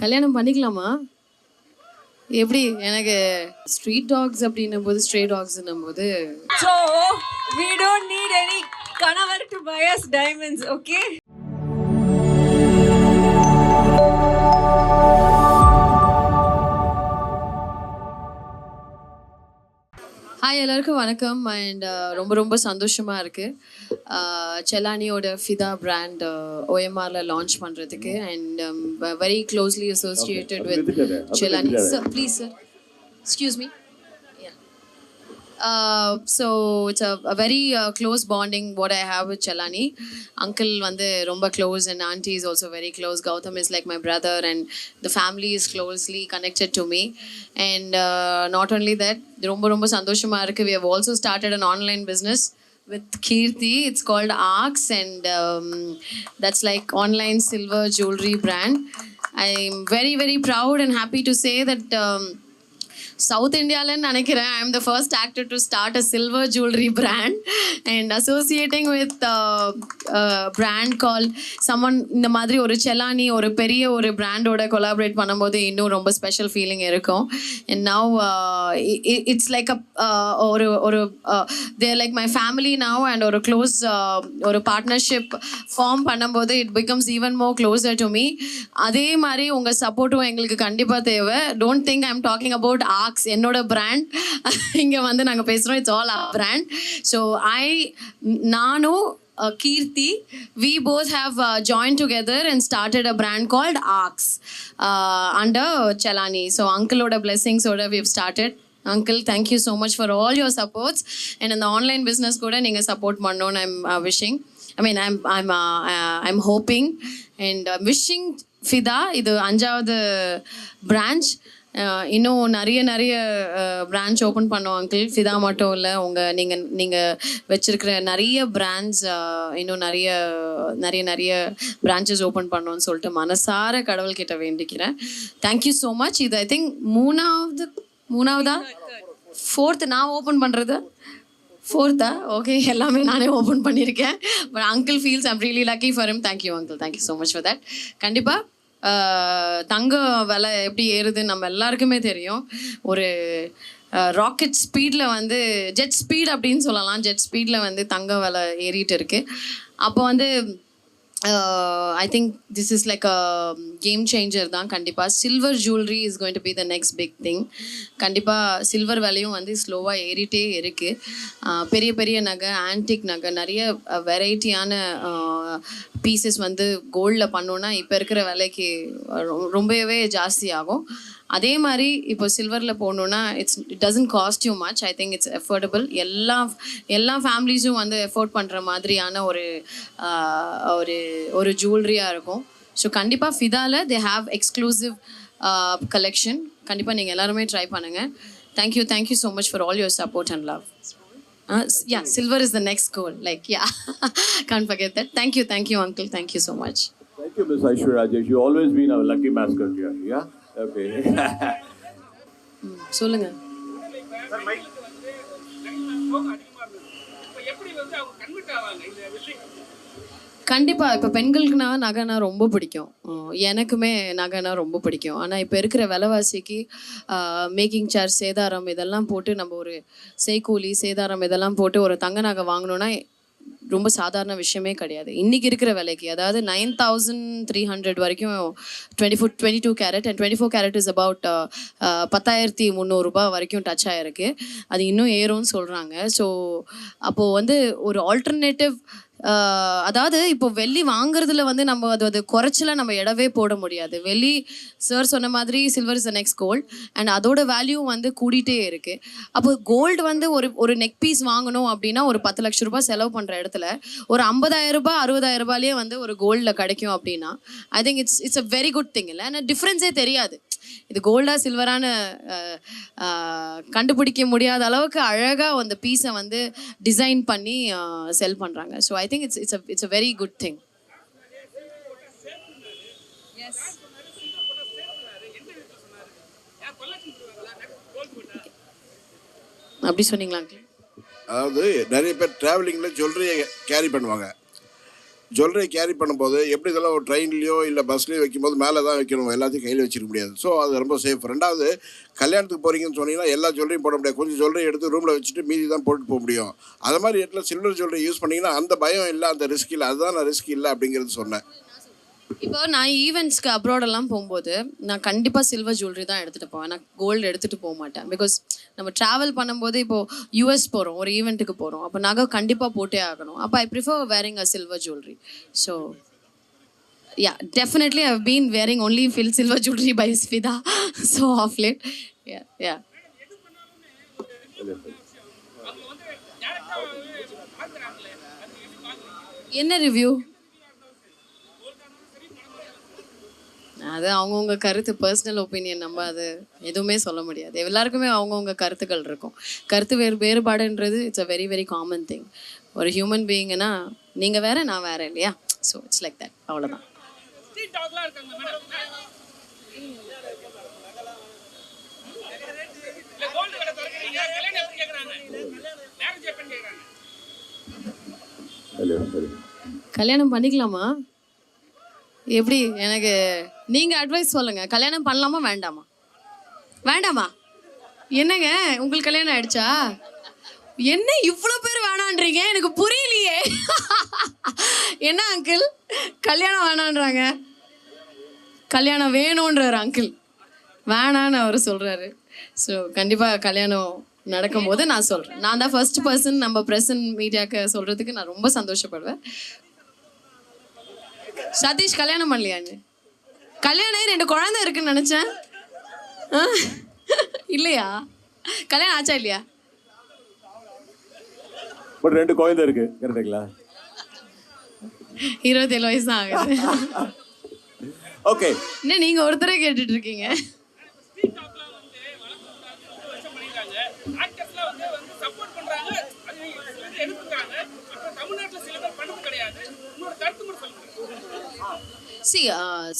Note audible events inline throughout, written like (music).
கல்யாணம் பண்ணிக்கலாமா? எப்படி? எனக்கு ஸ்ட்ரீட் டாக்ஸ் அப்படின்னும் போது ஸ்ட்ரே டாக்ஸ்ன்னும் போது so we don't need any கணவர் to buys diamonds okay hi எல்லாருக்கும் வணக்கம். அண்ட் ரொம்ப ரொம்ப சந்தோஷமா இருக்கு. அஹ், செலானியோட ஃபிதா பிராண்ட் ஓஎம்ஆர்ல லான்ச் பண்றதுக்கு. And very closely associated with Chellani sir please sir excuse me Uh, so it's a, a very uh, close bonding what I have with Chalani. Uncle Vande Rumba close and auntie is also very close. Gautam is like my brother and the family is closely connected to me. And uh, not only that, Rumba Romba Romba Sandoshama we have also started an online business with Kirti. It's called Arcs and um, that's like online silver jewelry brand. I'm very, very proud and happy to say that um, south இந்தியாலன்னு நினைக்கிறேன். I am the first actor to start a silver jewellery brand and associating with brand கால் சம்மன் இந்த மாதிரி ஒரு செலானி ஒரு பெரிய ஒரு பிராண்டோட collaborate பண்ணும்போது இன்னும் ரொம்ப ஸ்பெஷல் ஃபீலிங் இருக்கும். And now it's like a ஒரு ஒரு there like my family now and ஒரு க்ளோஸ் uh, ஒரு பார்ட்னர்ஷிப் ஃபார்ம் பண்ணும்போது it becomes even more closer to me அதே மாதிரி உங்கள் சப்போர்ட்டும் எங்களுக்கு கண்டிப்பாக தேவை. Don't think I'm talking about marks என்னோட பிராண்ட் இங்கே வந்து நாங்கள் பேசுகிறோம் it's all a brand so I நானும் Keerthi we we both have uh, and together a brand called brand under Chalani so under Chalani. So, Uncle Oda Blessings Oda, we've uncle thank you so much for all your supports and அந்த online business கூட நீங்கள் support பண்ணோன்னு I'm wishing I mean I'm I'm I'm hoping and wishing Fitha இது அஞ்சாவது branch இன்னும் நிறைய நிறைய branch open பண்ணோம் அங்கிள் ஃபிதா மட்டும் இல்லை உங்கள் நீங்கள் நீங்கள் வச்சுருக்கிற நிறைய பிராண்ட்ஸ் இன்னும் நிறைய நிறைய நிறைய பிரான்ச்சஸ் ஓப்பன் பண்ணோன்னு சொல்லிட்டு மனசார கடவுள்கிட்ட வேண்டிக்கிறேன். தேங்க்யூ ஸோ மச் இது ஐ திங்க் மூணாவது மூணாவதா? ஃபோர்த்து நான் ஓப்பன் பண்ணுறது ஃபோர்த்தா ஓகே எல்லாமே நானே ஓப்பன் பண்ணியிருக்கேன். But uncle feels I'm really lucky for him thank you uncle thank you so much for that கண்டிப்பாக தங்க விலை எப்படி ஏறுதுன்னு நம்ம எல்லாருக்குமே தெரியும். ஒரு ராக்கெட் ஸ்பீடில் வந்து ஜெட் ஸ்பீட் அப்படின்னு சொல்லலாம். ஜெட் ஸ்பீடில் வந்து தங்க விலை ஏறிட்டு இருக்கு. அப்போ வந்து I think this is like a game changer தான் கண்டிப்பாக silver jewellery is going to be the next big thing கண்டிப்பாக சில்வர் விலையும் வந்து ஸ்லோவாக ஏறிட்டே இருக்குது பெரிய பெரிய நகை ஆன்டிக் நகை நிறைய வெரைட்டியான பீசஸ் வந்து கோல்டில் பண்ணோன்னா இப்போ இருக்கிற விலைக்கு ரொம்பவே ஜாஸ்தி ஆகும். அதே மாதிரி இப்போ சில்வரில் போகணுன்னா it's it doesn't cost you much I think it's affordable எல்லா எல்லா ஃபேமிலிஸும் வந்து எஃபோர்ட் பண்ணுற மாதிரியான ஒரு ஒரு ஒரு ஜுவல்லரியாக இருக்கும். ஸோ கண்டிப்பாக ஃபிதால தே ஹாவ் எக்ஸ்க்ளூசிவ் கலெக்ஷன் கண்டிப்பாக நீங்கள் எல்லாருமே ட்ரை பண்ணுங்கள் thank you thank you so much for all your support and love Yeah silver is the next goal like yeah (laughs) can forget that thank you thank you uncle thank you so much Thank you, Miss Aishwarya Rajesh. You always been our lucky mascot here. Yeah? Okay. (laughs) ம், சொல்லுங்க கண்டிப்பா இப்போ பெண்களுக்குனா நகைனா ரொம்ப பிடிக்கும். எனக்குமே நகைனா ரொம்ப பிடிக்கும். ஆனால் இப்போ இருக்கிற விலைவாசிக்கு மேக்கிங் சார்ஜ் சேதாரம் இதெல்லாம் போட்டு நம்ம ஒரு செய்கூலி சேதாரம் இதெல்லாம் போட்டு ஒரு தங்க நகை வாங்கணும்னா ரொம்ப சாதாரண விஷயமே கிடையாது. இன்னைக்கு இருக்கிற விலைக்கு அதாவது நைன் தௌசண்ட் த்ரீ ஹண்ட்ரட் வரைக்கும் twenty four twenty two carat and twenty four carat is about பத்தாயிரத்தி முந்நூறுரூபா வரைக்கும் டச் ஆகிருக்கு அது இன்னும் ஏறும்னு சொல்கிறாங்க ஸோ அப்போது வந்து ஒரு ஆல்டர்னேட்டிவ் அதாவது இப்போ வெள்ளி வாங்குறதுல வந்து நம்ம அது அது குறைச்சல நம்ம இடவே போட முடியாது. வெள்ளி சார் சொன்ன மாதிரி silver is next gold and அதோட வேல்யூ வந்து கூடிட்டே இருக்கு. அப்போ கோல்டு வந்து ஒரு ஒரு நெக் பீஸ் வாங்கணும் அப்படின்னா ஒரு பத்து லட்ச ரூபாய் செலவு பண்ற இடத்துல ஒரு ஐம்பதாயிரம் ரூபாய் அறுபதாயிரம் ரூபாயிலே வந்து ஒரு கோல்டில் கிடைக்கும் அப்படின்னா I think it's it's a very good thing இல்லை ஆனால் டிஃப்ரென்ஸே தெரியாது. இது கோல்டா சில்வரான கண்டுபிடிக்க முடியாத அளவுக்கு அழகாக அந்த பீஸை வந்து டிசைன் பண்ணி செல் பண்ணுறாங்க so I think it's it's it's a very good thing அப்படி சொன்னீங்களா? அதாவது நிறைய பேர் ட்ராவலிங்கில் ஜுவல்லரியை கேரி பண்ணுவாங்க. ஜுவல்லரி கேரி பண்ணும்போது எப்படி இதெல்லாம் ஒரு ட்ரெயின்லையோ இல்லை பஸ்லேயோ வைக்கும்போது மேலே தான் வைக்கணும் எல்லாத்தையும் கையில் வச்சிருக்க முடியாது. ஸோ அது ரொம்ப சேஃப் ரெண்டாவது கல்யாணத்துக்கு போகிறீங்கன்னு சொன்னீங்கன்னா எல்லா ஜுவல்லரியும் போட முடியாது. கொஞ்சம் ஜுவல்லரி எடுத்து ரூமில் வச்சுட்டு மீதி தான் போட்டு போக முடியும். அது மாதிரி இடத்துல சில்வர் ஜுவல்லரி யூஸ் பண்ணிங்கன்னா அந்த பயம் இல்லை அந்த ரிஸ்க் இல்லை. அதுதான் நான் ரிஸ்க் இல்லை அப்படிங்கிறது சொன்னேன். இப்போ நான் ஈவெண்ட்ஸ்க்கு அப்ராட் எல்லாம் போகும்போது நான் கண்டிப்பாக சில்வர் ஜுவல்லரி தான் எடுத்துகிட்டு போவேன். நான் கோல்டு எடுத்துகிட்டு போக மாட்டேன். பிகாஸ் நம்ம ட்ராவல் பண்ணும்போது இப்போ யூஎஸ் போகிறோம் ஒரு ஈவெண்ட்டுக்கு போகிறோம் அப்போ நகை கண்டிப்பாக போட்டே ஆகணும். அப்போ I prefer wearing a silver jewellery so yeah definitely I been wearing only full silver jewellery by Swetha so of late yeah yeah என்ன ரிவ்யூ அது அவங்கவுங்க கருத்து பர்சனல் ஒப்பீனியன் நம்ம அது எதுவுமே சொல்ல முடியாது. எல்லாருக்குமே அவங்கவுங்க கருத்துக்கள் இருக்கும். கருத்து வேறு வேறுபாடுன்றது it's a very very common thing ஒரு ஹியூமன் பீயிங்னா நீங்கள் வேற நான் வேற இல்லையா? ஸோ இட்ஸ் லைக் தட் அவ்வளோதான். கல்யாணம் பண்ணிக்கலாமா? எப்படி? எனக்கு நீங்கள் அட்வைஸ் சொல்லுங்க. கல்யாணம் பண்ணலாமா வேண்டாமா? வேண்டாமா? என்னங்க? உங்களுக்கு கல்யாணம் ஆயிடுச்சா? என்ன இவ்வளோ பேர் வேணான்றீங்க? எனக்கு புரியலையே. என்ன அங்கிள் கல்யாணம் வேணான்றாங்க. கல்யாணம் வேணுன்றாரு அங்கிள் வேணான்னு அவர் சொல்கிறாரு ஸோ கண்டிப்பாக கல்யாணம் நடக்கும்போது நான் சொல்கிறேன் நான் தான் ஃபர்ஸ்ட் பர்சன் நம்ம ப்ரெசன்ட் மீடியாவுக்கு சொல்கிறதுக்கு நான் ரொம்ப சந்தோஷப்படுவேன். சதீஷ் கல்யாணம் பண்ணலையான்னு கல்யாணம் ஆகி ரெண்டு குழந்தை இருக்குன்னு நினச்சேன்? இல்லையா? கல்யாணம் ஆச்சா இல்லையா? பட் ரெண்டு குழந்தை இருக்கு. கரெக்டுங்களா? இருபத்தேழு வயசு தான் ஆகுது. ஓகே. என்ன நீங்கள் ஒருத்தரே கேட்டுட்டு இருக்கீங்க? சி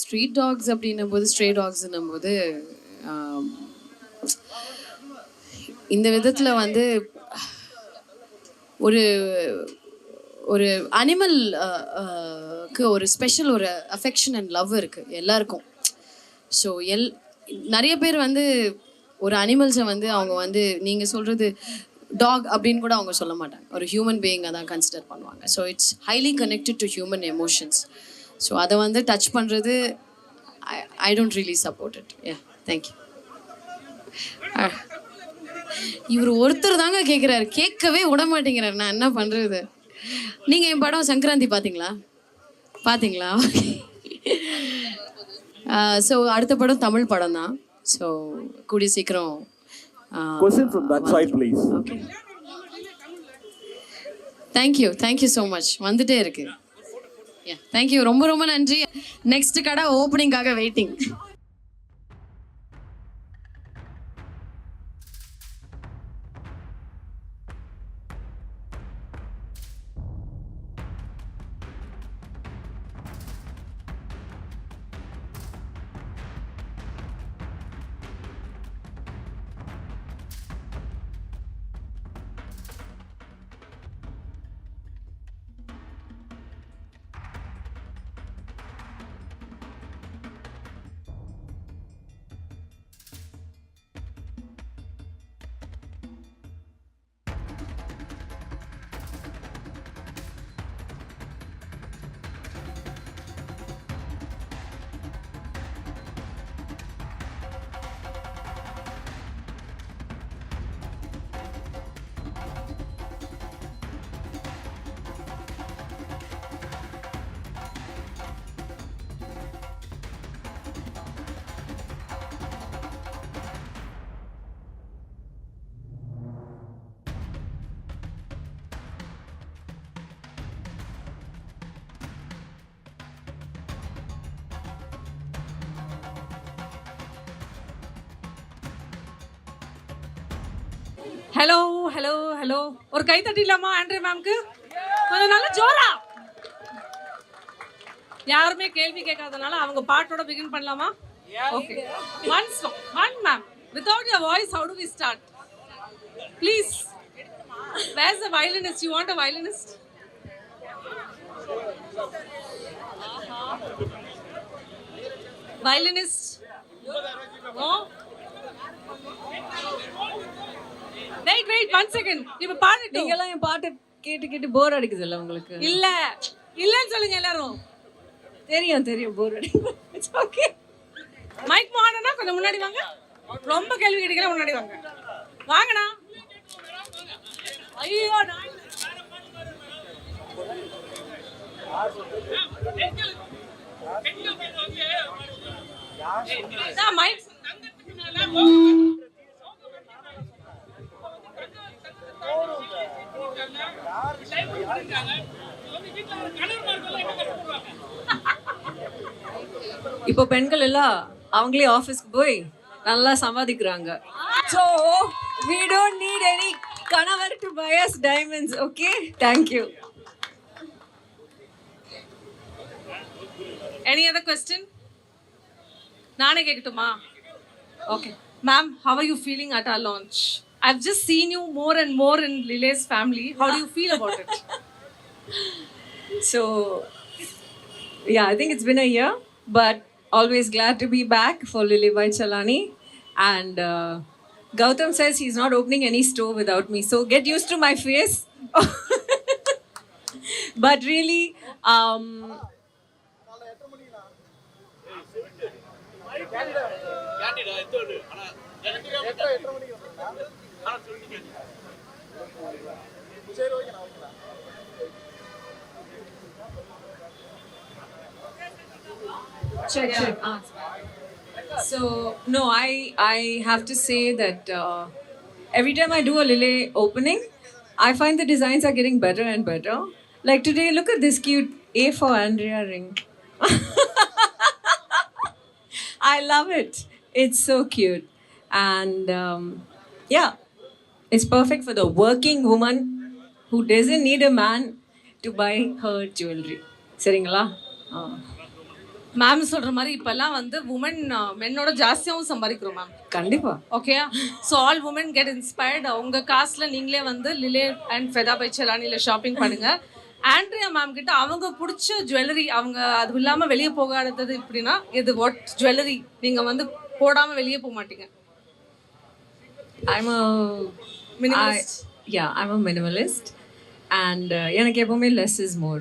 ஸ்ட்ரீட் uh, டாக்ஸ் அப்படின்னும் போது ஸ்ட்ரே டாக்ஸ்ன்னும் போது um, இந்த விதத்தில் வந்து ஒரு ஒரு அனிமல் uh, uh, க்கு ஒரு ஸ்பெஷல் ஒரு அஃபெக்ஷன் அண்ட் லவ் இருக்குது எல்லாருக்கும். ஸோ எல் நிறைய பேர் வந்து ஒரு அனிமல்ஸை வந்து அவங்க வந்து நீங்கள் சொல்கிறது டாக் அப்படின்னு கூட அவங்க சொல்ல மாட்டாங்க. ஒரு ஹியூமன் பீயிங்கை தான் கன்சிடர் பண்ணுவாங்க. So it's highly connected to human emotions so அதை வந்து டச் பண்ணுறது I don't really support it yeah thank you இவர் ஒருத்தர் தாங்க கேட்குறாரு கேட்கவே விட மாட்டேங்கிறாரு. நான் என்ன பண்ணுறது நீங்கள் என் படம் சங்கராந்தி பார்த்தீங்களா பார்த்தீங்களா ஸோ அடுத்த படம் தமிழ் படம் தான். ஸோ கூடிய சீக்கிரம் தேங்க்யூ தேங்க்யூ ஸோ மச் வந்துட்டே இருக்கு. தேங்க்யூ ரொம்ப ரொம்ப நன்றி. நெக்ஸ்ட் கடை ஓப்பனிங்காக வெயிட்டிங் ஹலோ ஹலோ ஹலோ ஒரு கை தட்டிடலாமா ஆண்ட்ரே மேம்க்கு கொஞ்சம் நல்ல ஜோரா. யாருமே கேள்வி கேட்காதனால அவங்க பாட்டோட பிகின் பண்ணலாமா? Okay once one ma'am without your voice how do we start please where's a violinist you want a violinist violinist? No? Wait wait one second. இப்ப பாடட்டும் நீங்கெல்லாம் என் பாட்டு கேட்டு கேட்டு போர் அடிக்குதுல்ல உங்களுக்கு? இல்ல. இல்லன்னு சொல்லுங்க எல்லாரும். தெரியும் தெரியும். போர் அடிக்குது இட்ஸ் ஓகே மைக் மாடனா? கொஞ்சம் முன்னாடி வாங்க. ரொம்ப கேள்வி கேட்கல முன்னாடி வாங்க. வாங்கண்ணா. ஐயோ மைக் இப்போ பெண்கள் எல்லாம் அவங்களே ஆஃபீஸ்க்கு போய் நல்லா சம்பாதிக்கிறாங்க so we don't need any கணவர் to buy us diamonds okay thank you any other question நானே கேட்கட்டுமா okay ma'am how are you feeling at our launch I've just seen you more and more in Lile's family. How do you feel about it? so, yeah, I think it's been a year, but always glad to be back for Lile by Chalani. And uh, Gautam says he's not opening any store without me. So get used to my face. but really, um, check, check. Ah. So no, I I have to say that uh, every time I do a Lily opening, I find the designs are getting better and better. Like today, look at this cute A for Andrea ring. (laughs) I love it. It's so cute, and um, yeah, it's perfect for the working woman who doesn't need a man to buy her jewelry. சரிங்களா? Ma'am சொல்ற மாதிரி இப்பெல்லாம் வந்து woman மென்னோட ஜாஸ்தியாகவும் சம்பாதிக்கிறோம் ma'am கண்டிப்பா. Okay so all women get inspired உங்க காசுல நீங்களே வந்து லிலே அண்ட் ஃபெதா பை செலானில ஷாப்பிங் பண்ணுங்க. ஆண்ட்ரியா மேம் கிட்ட அவங்க பிடிச்ச ஜுவல்லரி அவங்க அது இல்லாம வெளியே போகாதது இப்படின்னா இது வாட் ஜுவல்லரி நீங்க வந்து போடாம வெளியே போக மாட்டீங்க. I'm a Minimalist. I- yeah, I'm a minimalist, and uh, எனக்கு எப்பவுமே less is more.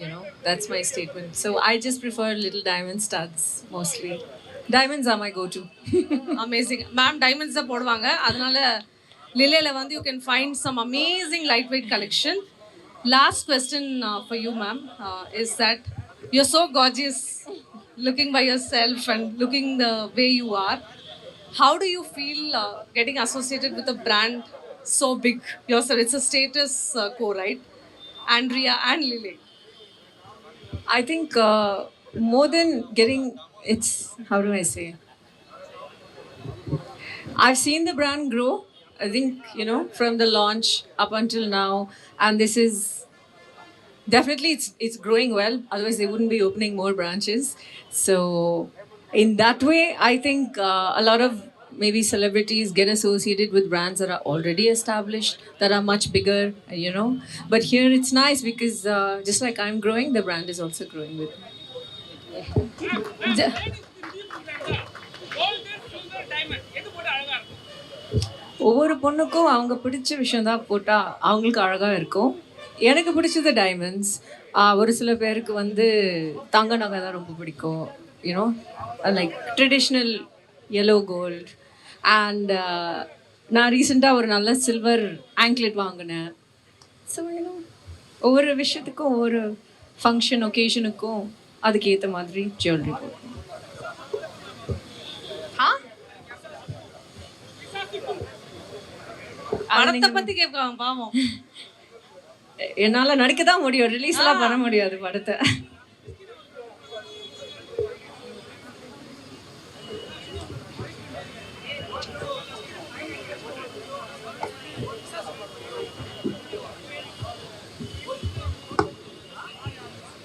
You know, that's my statement. So I just prefer little diamond studs mostly. Diamonds are my go-to. Amazing ma'am diamonds தான் போடுவாங்க அதனால லிலேல வந்து you can find some amazing light weight collection last question for you ma'am is that you're so gorgeous looking by your self and looking the way you are how do you feel getting associated with a brand so big yourself. It's a status uh, right? Andrea and Lily. I think uh, more than getting, it's how do I say? I've seen the brand grow. I think you know from the launch up until now, and this is definitely it's it's growing well. Otherwise, they wouldn't be opening more branches. So, in that way, I think uh, a lot of maybe celebrities get associated with brands that are already established that are much bigger you know but here it's nice because uh, just like i'm growing the brand is also growing with me ஒவ்வொரு பொண்ணுக்கும் அவங்க பிடிச்ச விஷயம் தான் போட்டால் அவங்களுக்கு அழகாக இருக்கும் எனக்கு பிடிச்சது டைமண்ட்ஸ் ஒரு சில பேருக்கு வந்து தங்க நகை தான் ரொம்ப பிடிக்கும் you know like traditional yellow gold and நான் ரீசெண்டாக ஒரு நல்ல சில்வர் ஆங்க்லெட் வாங்கினேன். ஸோ ஒவ்வொரு விஷயத்துக்கும் ஒவ்வொரு ஃபங்க்ஷன் ஒகேஷனுக்கும் அதுக்கு ஏற்ற மாதிரி ஜுவல்லரி ஆ படத்தை பத்தி கேட்பாங்க பாவம். என்னால நடிக்க தான் முடியும். ரிலீஸ் எல்லாம் பண்ண முடியாது படத்தை.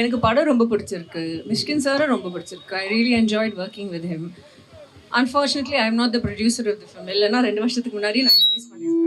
எனக்கு படம் ரொம்ப பிடிச்சிருக்கு. மிஷ்கின் சாரும் ரொம்ப பிடிச்சிருக்கு. I really enjoyed working with him unfortunately I am not the producer of the film இல்லைன்னா ரெண்டு வருஷத்துக்கு முன்னாடி நான் ரிலீஸ் பண்ணியிருக்கேன்